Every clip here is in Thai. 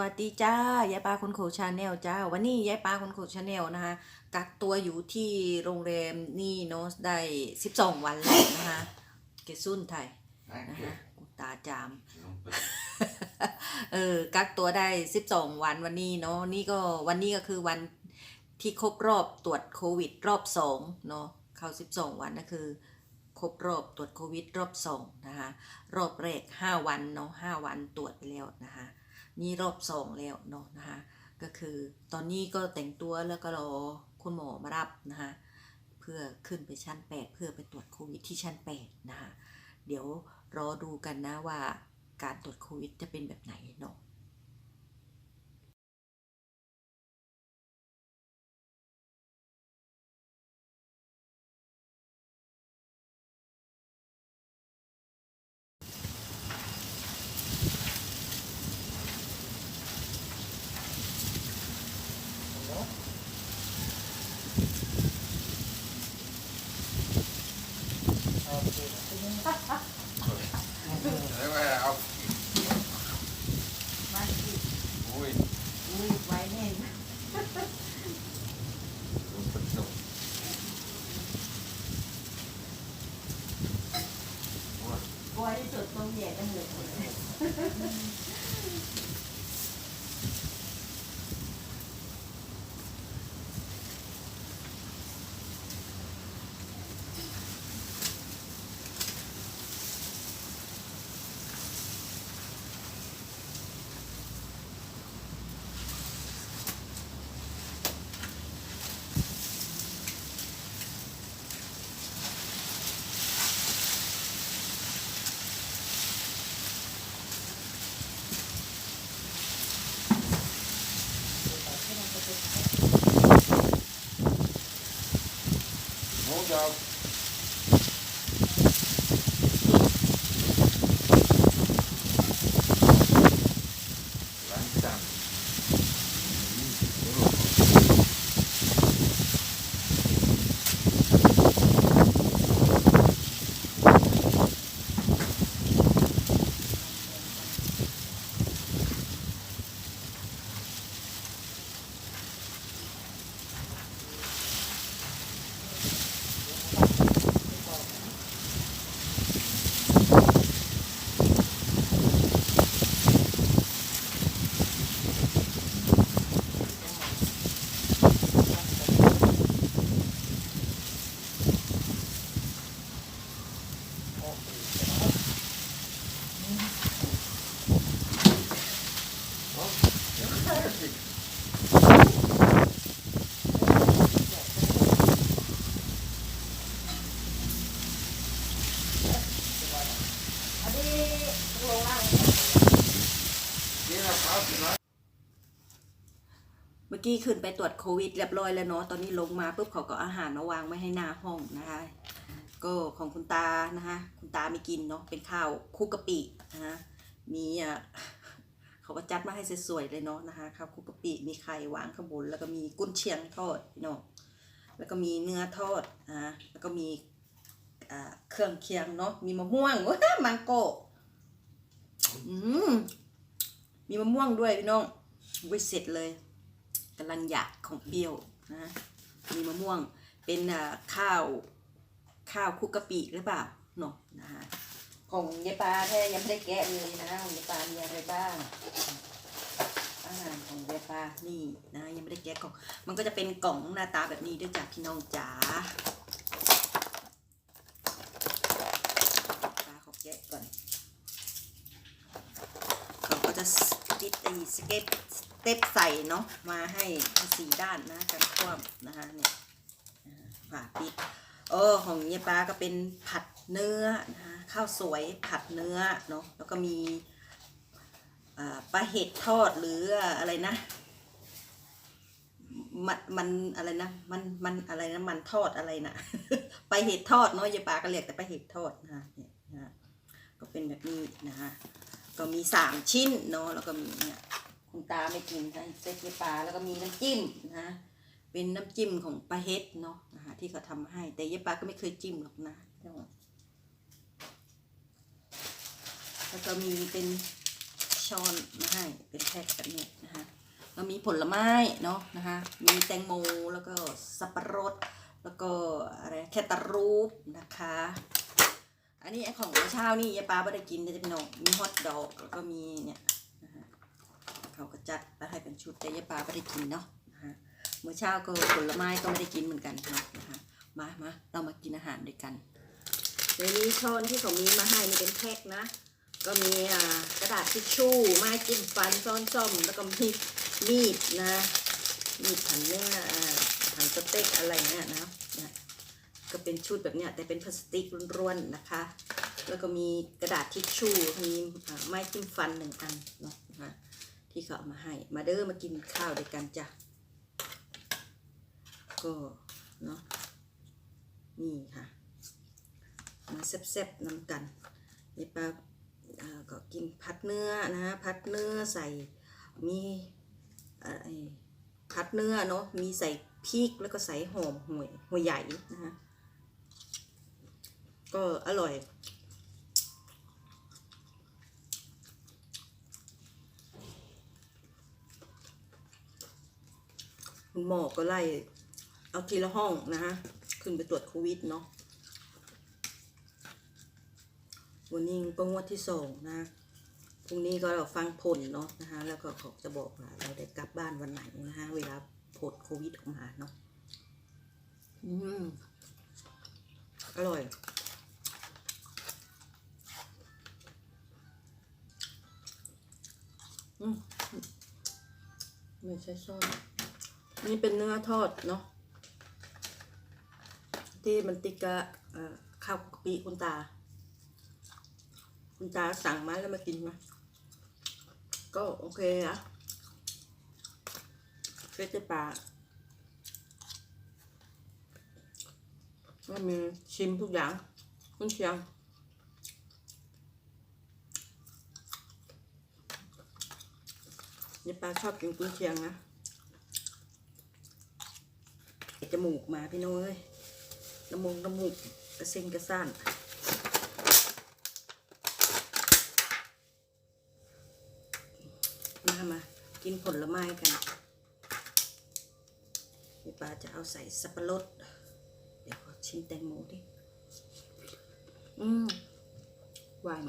วัสดีจ้ายายปลาคนโขชาแนลจ้า วันนี้ยายปลาคนโขชาแนลนะคะ กักตัวอยู่ที่โรงแรมนี่เนาะได้12วันแล้วนะคะเกซุนไทยนะคะกูตาจาม เออกักตัวได้12วันวันนี้เนาะนี่ก็วันนี้ก็คือวันที่ครบรอบตรวจโควิด รอบสองเนาะเข้า12วันนะคือครบรอบตรวจโควิด รอบสองนะคะรอบแรก5วันเนาะ5วันตรวจไปแล้วนะคะ นี่รอบสองแล้วเนาะนะคะก็คือตอนนี้ก็แต่งตัวแล้วก็รอคุณหมอมารับนะคะเพื่อขึ้นไปชั้น 8 เพื่อไปตรวจโควิดที่ชั้น8นะคะเดี๋ยวรอดูกันนะว่าการตรวจโควิดจะเป็นแบบไหนเนาะ เมื่อกี้ขึ้นไปตรวจโควิดเรียบร้อยแล้วเนาะ ตอนนี้ลงมาปุ๊บเขาก็อาอาหารมาวางไว้ให้หน้าห้องนะคะ ก็ของคุณตานะคะคุณตาไม่กินเนาะเป็นข้าวคุกกะปินะคะมีอะเขาก็จัดมาให้สวยๆเลยเนาะนะคะข้าวคุกกะปิมีไข่หวางข้างบนแล้วก็มีกุ้นเชียงทอดพี่น้องแล้วก็มีเนื้อทอดนะแล้วก็มีอ่าเครื่องเคียงเนาะมีมะม่วงว้ามังโกอืมมีมะม่วงด้วยพี่น้องวิเสร็จเลยกำลังอยากของเปรี้ยวนะมีมะม่วงเป็นข้าว ข้าวคุกกะปิหรือเปล่าเนาะนะฮะของยายปลาแท้ยังไม่ได้แกะเลยนะของยายปลามีอะไรบ้างอาหารของยายปลานี่นะยังไม่ได้แกะกล่อง มันก็จะเป็นกล่องหน้าตาแบบนี้ด้วยจ้ะพี่น้องจ๋าปลาขอแกะก่อนเขาก็จะติดไอ้สเก็ตสเต็ปใส่เนาะมาให้สีด้านนะกันคว่ำนะคะเนี่ยอ่าฝาปิด โอ้ของเยปาก็เป็นผัดเนื้อนะคะข้าวสวยผัดเนื้อเนาะแล้วก็มีปลาเห็ดทอดหรืออะไรนะ มันมันอะไรนะมันมันอะไรนะมันทอดอะไรนะปลาเห็ดทอดเนาะยายปาก็เรียกแต่ปลาเห็ดทอดนะคะเนี่ยนะก็เป็นแบบนี้นะคะก็มีสามชิ้นเนาะแล้วก็มีเนี่ยคุณตาไม่กินใช่เส้นปลาแล้วก็มีน้ำจิ้มนะ เป็นน้ำจิ้มของปลาเฮ็ดเนาะนะคะที่เขาทำมาให้ แต่ยายปลาก็ไม่เคยจิ้มหรอกนะแล้วก็มีเป็นช้อนมาให้เป็นแพ็คแบบนี้นะคะแล้วมีผลไม้เนาะนะคะมีแตงโมแล้วก็สับปะรด แล้วก็อะไรแคตารูปนะคะ อันนี้ของเช้านี่ยายปาไม่ได้กินจะเป็นน้องมีฮอทดอกแล้วก็มีเนี่ยนะคะเขาก็จัดแล้วให้เป็นชุดแต่ยายปาไม่ได้กินเนาะ มื่อเช้าก็ผลไม้ก็ไม่ได้กินเหมือนกันเนาะนะคะมามาเรามากินอาหารด้วยกันในนี้ช้อนที่เขามีมาให้นี่เป็นแพ็คนะ ก็มีกระดาษทิชชู่ไม้จิ้มฟันซ้อนส้อม แล้วก็มีมีดนะมีดหั่นเนื้อหั่นสเต็กอะไรเนี่ยนะนี่ยก็เป็นชุดแบบเนี้ยแต่เป็นพลาสติกร่วนๆนะคะ แล้วก็มีกระดาษทิชชู่มีไม้จิ้มฟันหนึ่งอันเนาะนะที่เขาเอามาให้ มาเด้อมากินข้าวด้วยกันจ้ะ ก็เนาะนี่ค่ะ มาแซ่บๆนำกันยายปลาก็กินพัดเนื้อนะ พัดเนื้อใส่มีอ่อไอ้พัดเนื้อเนาะมีใส่พริกแล้วก็ใส่หอมหัวหัวใหญ่นะฮะก็อร่อยคุณหมอก็ไล่ เอาทีละห้องนะฮะขึ้นไปตรวจโควิดเนาะวันนี้ก็งวดที่สองนะพรุ่งนี้ก็เราฟังผลเนาะนะคะแล้วก็เขาจะบอกว่าเราได้กลับบ้านวันไหนนะคะเวลาผลโควิดออกมาเนาะอืมอร่อยอืมไม่ใช่ซอสนี่เป็นเนื้อทอดเนาะ ที่มันติดกับข้าวปิคุณตา คุณตาสั่งมาแล้วมากินมา ก็โอเคนะเฟสปลาก็มีชิมทุกอย่างคุณเชียงนี่ปลาชอบกินกุ้งเชียงนะจมูกมาพี่น้อย น้ำมงน้ำมูกกระเซ็งกระซ่านมามากินผลไม้กันพี่ป้าจะเอาใส่สับปะรด เดี๋ยวขอชิมแตงโมดิ อืมหวาน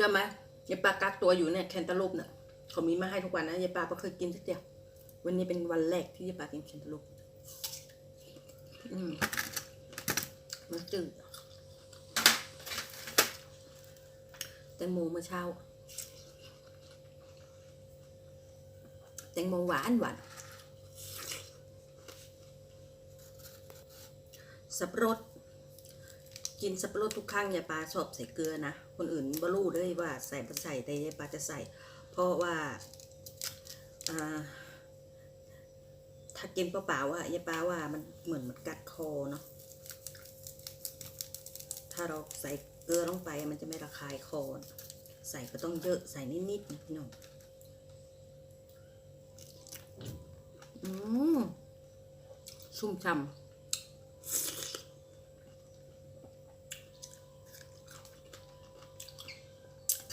เชื่อไหมยายปลากักตัวอยู่เนี่ยแคนตาลูปเนี่ยเขามีมาให้ทุกวันนะยายปลาก็เคยกินสักเดียววันนี้เป็นวันแรกที่ยายปลากินแคนตาลูปอืมมันจืดแตงโมเมื่อเช้า แตงโมหวานหวานสับปะรดกินสับปะรดทุกครั้งยายปลาชอบใส่เกลือนะ คนอื่นบรู้เลยว่าใส่บ่ใส่แต่ยายปาจะใส่ เพราะว่าถ้ากินเปล่าๆอะยายปาว่ามันเหมือนมันกัดคอเนาะถ้าเราใส่เกลือลงไปมันจะไม่ระคายคอใส่ก็ต้องเยอะใส่นิดๆนะพี่น้องอืมชุ่มฉ่ำ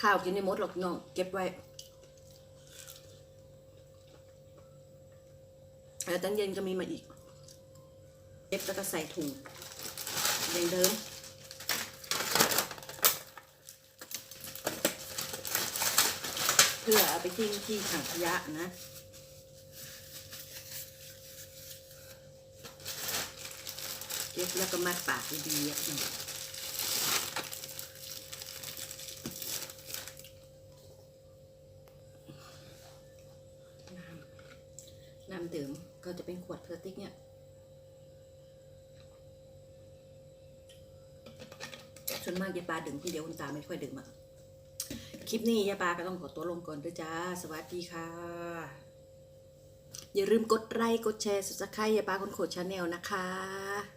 ข้าวกินไม่หมดหรอกน้องเก็บไว้แล้วตอนเย็นก็มีมาอีก เก็บแล้วก็ใส่ถุงอย่างเดิมเพื่อเอาไปทิ้งที่ถังขยะนะเก็บแล้วก็มัดปากดีๆอะน้อง น้ำดื่ม ก็จะเป็นขวดพลาสติกเนี่ยส่วนมากยายปลาดื่มทีเดียวคุณตาไม่ค่อยดื่มอะคลิปนี้ยายปลาก็ต้องขอตัวลงก่อนด้วยจ้า สวัสดีค่ะ อย่าลืมกดไลค์กดแชร์สับสไครยายปลาคนโขดชาแนลนะคะ